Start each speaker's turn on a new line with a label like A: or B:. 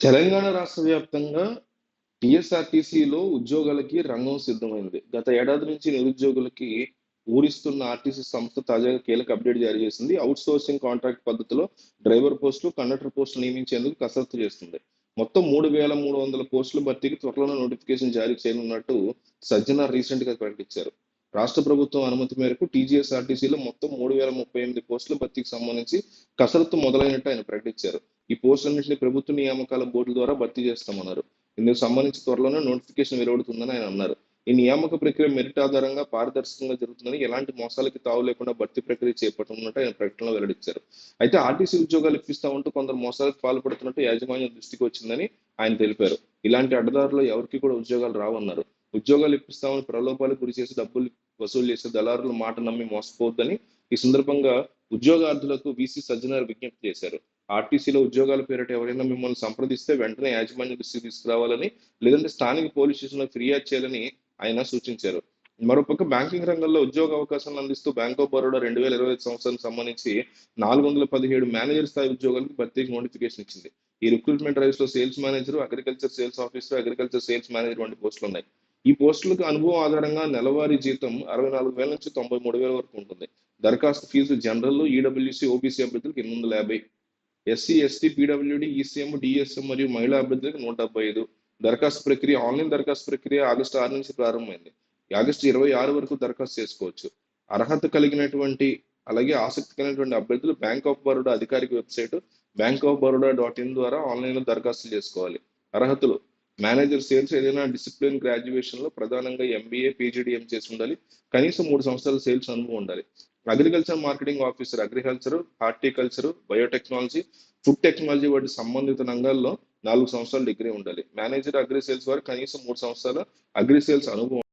A: తెలంగాణ రాష్ట్ర వ్యాప్తంగా టీఎస్ఆర్టీసీలో ఉద్యోగాలకి రంగం సిద్ధమైంది. గత ఏడాది నుంచి నిరుద్యోగులకి ఊరిస్తున్న ఆర్టీసీ సంస్థ తాజాగా కీలక అప్డేట్ జారీ చేసింది. అవుట్ సోర్సింగ్ కాంట్రాక్ట్ పద్ధతిలో డ్రైవర్ పోస్టులు కండక్టర్ పోస్టులు నియమించేందుకు కసరత్తు చేస్తుంది. మొత్తం మూడు వేల మూడు వందల పోస్టుల భర్తీకి త్వరలోనే నోటిఫికేషన్ జారీ చేయనున్నట్టు సజ్జన రీసెంట్గా ప్రకటించారు. రాష్ట్ర ప్రభుత్వం అనుమతి మేరకు టీజీఎస్ఆర్టీసీలో మొత్తం మూడు వేల ముప్పై ఎనిమిది పోస్టుల భర్తీకి సంబంధించి కసరత్తు మొదలైనట్టు ఆయన ప్రకటించారు. ఈ పోస్టులన్నింటినీ ప్రభుత్వ నియామకాల బోర్డు ద్వారా భర్తీ చేస్తామన్నారు. ఇందుకు సంబంధించి త్వరలోనే నోటిఫికేషన్ వెలువడుతుందని ఆయన అన్నారు. ఈ నియామక ప్రక్రియ మెరిట్ ఆధారంగా పారదర్శకంగా జరుగుతుందని ఎలాంటి మోసాలకి తావు లేకుండా భర్తీ ప్రక్రియ చేపట్టనున్నట్టు ఆయన ప్రకటనలో వెల్లడించారు. అయితే ఆర్టీసీ ఉద్యోగాలు ఇప్పిస్తామంటూ కొందరు మోసాలకు పాల్పడుతున్నట్టు యాజమాన్యం దృష్టికి వచ్చిందని ఆయన తెలిపారు. ఇలాంటి అడ్డదారులు ఎవరికి కూడా ఉద్యోగాలు రావన్నారు. ఉద్యోగాలు ఇప్పిస్తామని ప్రలోభాలకు గురి చేసి డబ్బులు వసూలు చేసే దళారుల మాట నమ్మి మోసపోవద్దని ఈ సందర్భంగా ఉద్యోగార్థులకు వీసీ సజ్జనార్ విజ్ఞప్తి చేశారు. ఆర్టీసీలో ఉద్యోగాల పేరిట ఎవరైనా మిమ్మల్ని సంప్రదిస్తే వెంటనే యాజమాన్య దృష్టికి తీసుకురావాలని లేదంటే స్థానిక పోలీస్ స్టేషన్లో ఫిర్యాదు చేయాలని ఆయన సూచించారు. మరోపక్క బ్యాంకింగ్ రంగంలో ఉద్యోగ అవకాశాలను అందిస్తూ బ్యాంక్ ఆఫ్ బరోడా రెండు వేల ఇరవై ఐదు సంవత్సరానికి సంబంధించి నాలుగు వందల పదిహేడు మేనేజర్ స్థాయి ఉద్యోగాలకు ప్రత్యేక నోటిఫికేషన్ ఇచ్చింది. ఈ recruitment డ్రైవ్స్లో sales manager agriculture sales officer agriculture sales manager వంటి పోస్టులు ఉన్నాయి. ఈ పోస్టులకు అనుభవం ఆధారంగా నెలవారీ జీతం అరవై నాలుగు వేల నుంచి తొంభై మూడు వేల వరకు ఉంటుంది. దరఖాస్తు ఫీజు జనరల్ ఈడబ్ల్యూసీ ఓబీసీ అభ్యర్థులకు ఎనిమిది వందల యాభై SC ST PWD ECM DSM మరియు మహిళా అభ్యర్థులకు నూట డెబ్బై ఐదు. దరఖాస్తు ప్రక్రియ ఆన్లైన్ దరఖాస్తు ప్రక్రియ ఆగస్టు ఆరు నుంచి ప్రారంభమైంది. ఆగస్టు ఇరవై ఆరు వరకు దరఖాస్తు చేసుకోవచ్చు. అర్హత కలిగినటువంటి అలాగే ఆసక్తి కలిగినటువంటి అభ్యర్థులు బ్యాంక్ ఆఫ్ బరోడా అధికారిక website bank of Baroda dot in ద్వారా ఆన్లైన్లో దరఖాస్తు చేసుకోవాలి. అర్హతలు. మేనేజర్ సేల్స్ ఏదైనా డిసిప్లిన్ గ్రాడ్యుయేషన్లో ప్రధానంగా ఎంబీఏ పీజీడిఎం చేసి ఉండాలి. కనీసం మూడు సంవత్సరాల సేల్స్ అనుభవం ఉండాలి. Agriculture marketing officer agriculture horticulture biotechnology food technology వంటి సంబంధిత రంగాల్లో నాలుగు సంవత్సరాల డిగ్రీ ఉండాలి. మేనేజర్ అగ్రి సేల్స్ వారు కనీసం మూడు సంవత్సరాల అగ్రి సేల్స్ అనుభవం